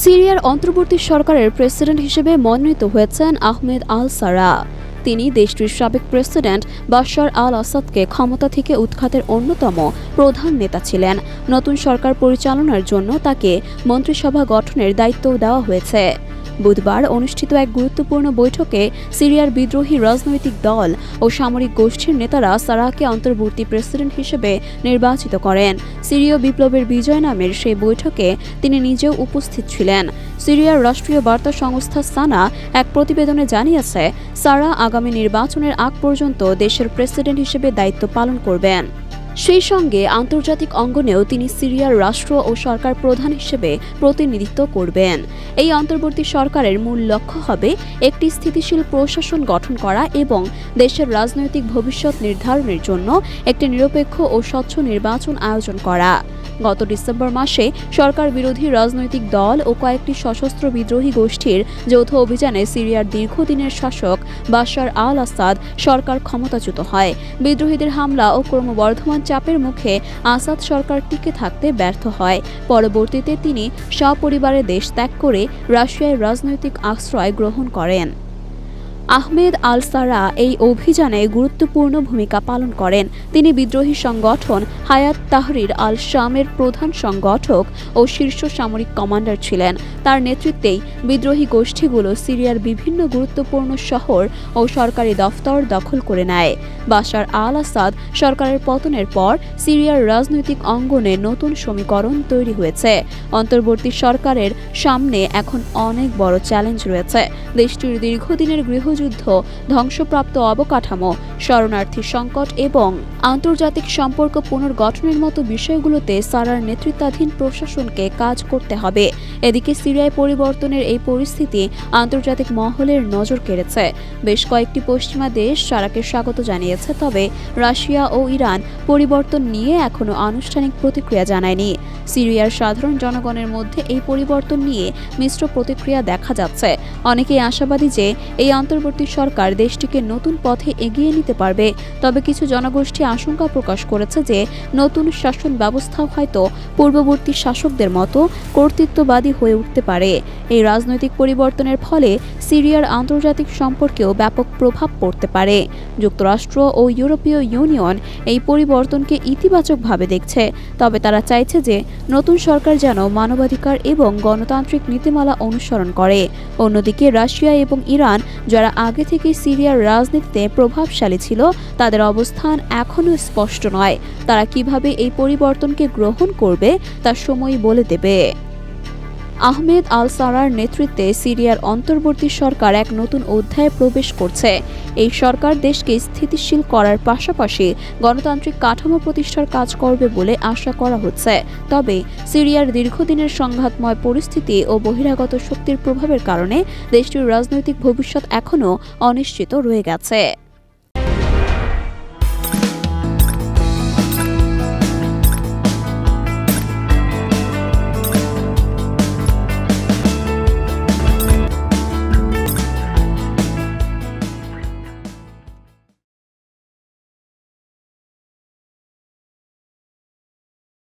সিরিয়ার অন্তর্বর্তী সরকারের প্রেসিডেন্ট হিসেবে মনোনীত হয়েছেন আহমেদ আল সারা তিনি দেশটির সাবেক প্রেসিডেন্ট বাশার আল আসাদকে ক্ষমতা থেকে উৎখাতের অন্যতম প্রধান নেতা ছিলেন। নতুন সরকার পরিচালনার জন্য তাকে মন্ত্রিসভা গঠনের দায়িত্ব দেওয়া হয়েছে। বুধবার অনুষ্ঠিত এক গুরুত্বপূর্ণ বৈঠকে সিরিয়ার বিদ্রোহী রাজনৈতিক দল ও সামরিক গোষ্ঠীর নেতারা সারাহকে অন্তর্বর্তী প্রেসিডেন্ট হিসেবে নির্বাচিত করেন। সিরীয় বিপ্লবের বিজয় নামের সেই বৈঠকে তিনি নিজেও উপস্থিত ছিলেন। সিরিয়ার রাষ্ট্রীয় বার্তা সংস্থা সানা এক প্রতিবেদনে জানিয়েছে, সারা আগামী নির্বাচনের আগ পর্যন্ত দেশের প্রেসিডেন্ট হিসেবে দায়িত্ব পালন করবেন। সেই সঙ্গে আন্তর্জাতিক অঙ্গনেও তিনি সিরিয়ার রাষ্ট্র ও সরকার প্রধান হিসেবে প্রতিনিধিত্ব করবেন। এই অন্তর্বর্তী সরকারের মূল লক্ষ্য হবে একটি স্থিতিশীল প্রশাসন গঠন করা এবং দেশের রাজনৈতিক ভবিষ্যৎ নির্ধারণের জন্য একটি নিরপেক্ষ ও স্বচ্ছ নির্বাচন আয়োজন করা। গত ডিসেম্বর মাসে সরকার বিরোধী রাজনৈতিক দল ও কয়েকটি সশস্ত্র বিদ্রোহী গোষ্ঠীর যৌথ অভিযানে সিরিয়ার দীর্ঘদিনের শাসক বাশার আল আসাদ সরকার ক্ষমতাচ্যুত হয়। বিদ্রোহীদের হামলা ও ক্রমবর্ধমান চাপের মুখে আসাদ সরকার টিকে থাকতে ব্যর্থ হয়। পরবর্তীতে তিনি সপরিবারে দেশ ত্যাগ করে রাশিয়ায় রাজনৈতিক আশ্রয় গ্রহণ করেন। আহমেদ আল সারা এই অভিযানে গুরুত্বপূর্ণ ভূমিকা পালন করেন। তিনি বিদ্রোহী সংগঠন হায়াত তাহরির আল শামের প্রধান সংগঠক ও শীর্ষ সামরিক কমান্ডার ছিলেন। তার নেতৃত্বেই বিদ্রোহী গোষ্ঠীগুলো সিরিয়ার বিভিন্ন গুরুত্বপূর্ণ শহর ও সরকারি দফতর দখল করে নেয়। বাশার আল আসাদ সরকারের পতনের পর সিরিয়ার রাজনৈতিক অঙ্গনে নতুন সমীকরণ তৈরি হয়েছে। অন্তর্বর্তী সরকারের সামনে এখন অনেক বড় চ্যালেঞ্জ রয়েছে। দেশটির দীর্ঘদিনের গৃহযুদ্ধ, ধ্বংসপ্রাপ্ত অবকাঠামো, শরণার্থী সংকট এবং আন্তর্জাতিক সম্পর্ক পুনর্গঠনের মতো বিষয়গুলোতে সারার নেতৃত্বাধীন প্রশাসনকে কাজ করতে হবে। এদিকে সিরিয়ায় পরিবর্তনের এই পরিস্থিতি আন্তর্জাতিক মহলের নজর কেড়েছে। বেশ কয়েকটি পশ্চিমা দেশ সারাকে স্বাগত জানিয়েছে, তবে রাশিয়া ও ইরান পরিবর্তন নিয়ে এখনও আনুষ্ঠানিক প্রতিক্রিয়া জানায়নি। সিরিয়ার সাধারণ জনগণের মধ্যে এই পরিবর্তন নিয়ে মিশ্র প্রতিক্রিয়া দেখা যাচ্ছে। অনেকেই আশাবাদী যে এই অন্তর্বর্তী সরকার দেশটিকে নতুন পথে এগিয়ে নিতে পারবে। তবে কিছু জনগোষ্ঠী আশঙ্কা প্রকাশ করেছে যে নতুন শাসন ব্যবস্থাও হয়তো পূর্ববর্তী শাসকদের মতো কর্তৃত্ববাদী হয়ে উঠতে পারে। এই রাজনৈতিক পরিবর্তনের ফলে সিরিয়ার আন্তর্জাতিক সম্পর্কেও ব্যাপক প্রভাব পড়তে পারে। যুক্তরাষ্ট্র ও ইউরোপীয় ইউনিয়ন এই পরিবর্তনকে ইতিবাচকভাবে দেখছে। তবে তারা চাইছে যে নতুন সরকার যেন মানবাধিকার এবং গণতান্ত্রিক নীতিমালা অনুসরণ করে। অন্যদিকে রাশিয়া এবং ইরান, যারা আগে থেকে সিরিয়ার রাজনীতিতে প্রভাবশালী ছিল, তাদের অবস্থান এখনও স্পষ্ট নয়। তারা কীভাবে এই পরিবর্তনকে গ্রহণ করবে, তা সময় বলে দেবে। আহমেদ আল সারার নেতৃত্বে সিরিয়ার অন্তর্বর্তী সরকার এক নতুন অধ্যায়ে প্রবেশ করছে। এই সরকার দেশকে স্থিতিশীল করার পাশাপাশি গণতান্ত্রিক কাঠামো প্রতিষ্ঠার কাজ করবে বলে আশা করা হচ্ছে। তবে সিরিয়ার দীর্ঘদিনের সংঘাতময় পরিস্থিতি ও বহিরাগত শক্তির প্রভাবের কারণে দেশটির রাজনৈতিক ভবিষ্যৎ এখনও অনিশ্চিত রয়ে গেছে।